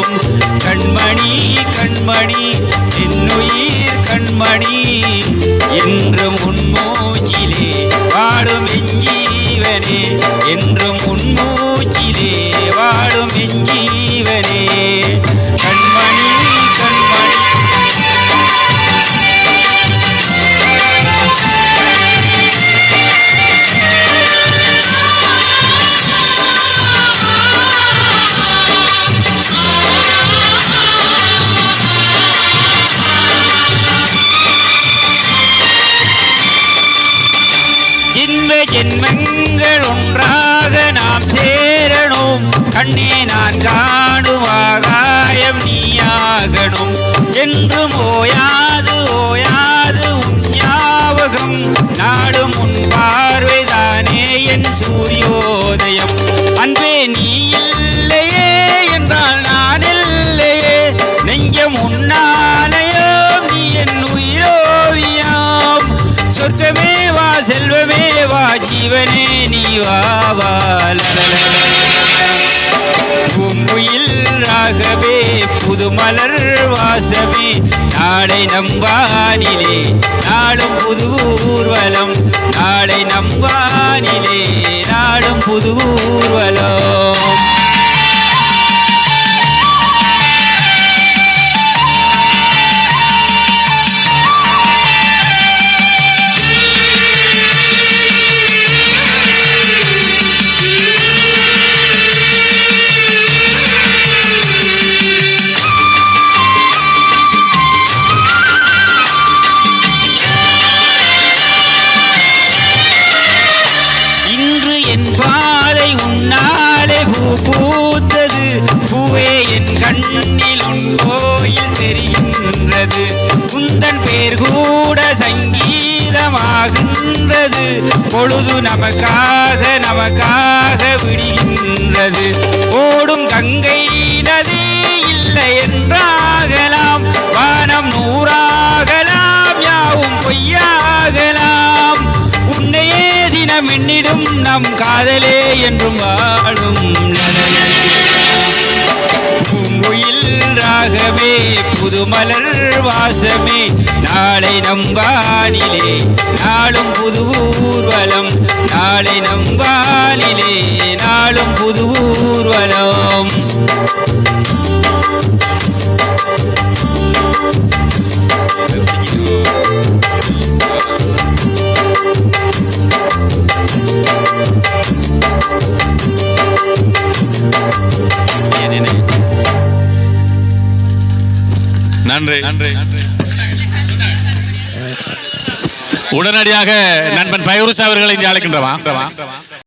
கண்மணி கண்மணி என்னுயிர் கண்மணி என்றும் உன்மூச்சிலே ஜென்மங்கள் ஒன்றாக நாம் சேரணும். கண்ணே நான் காணும் ஆகாயம் நீயாகணும். என்று ஓயாது ஜீவனே நீ வா வா பூங்குயில் ராகவே புதுமலர் வாசமே. நாளை நம்பானிலே நாளும் புது ஊர்வலம். நாளை நம்பானிலே நாளும் புது ஊர்வலம். கண்ணில் உன் கோயில் தெரிகின்றது. குந்தன் பேர் கூட சங்கீதமாகின்றது. பொழுது நமக்காக நமக்காக விடுகின்றது. ஓடும் கங்கை நதி இல்லை என்றாகலாம் வானம் நூறாகலாம் யாவும் பொய்யாகலாம். உன்னையே தினம் எண்ணிடும் நம் காதலே என்றும் வாழும் வாசமே நாளை நம் வானிலே நாளும் புது ஊர்வலம். நாளை நம் வானிலே நாளும் புது ஊர்வலம். என்னென்ன நன்றி. நன்றி. உடனடியாக நண்பன் பைருஸ் அவர்களை இங்கே அழைக்கின்றவா?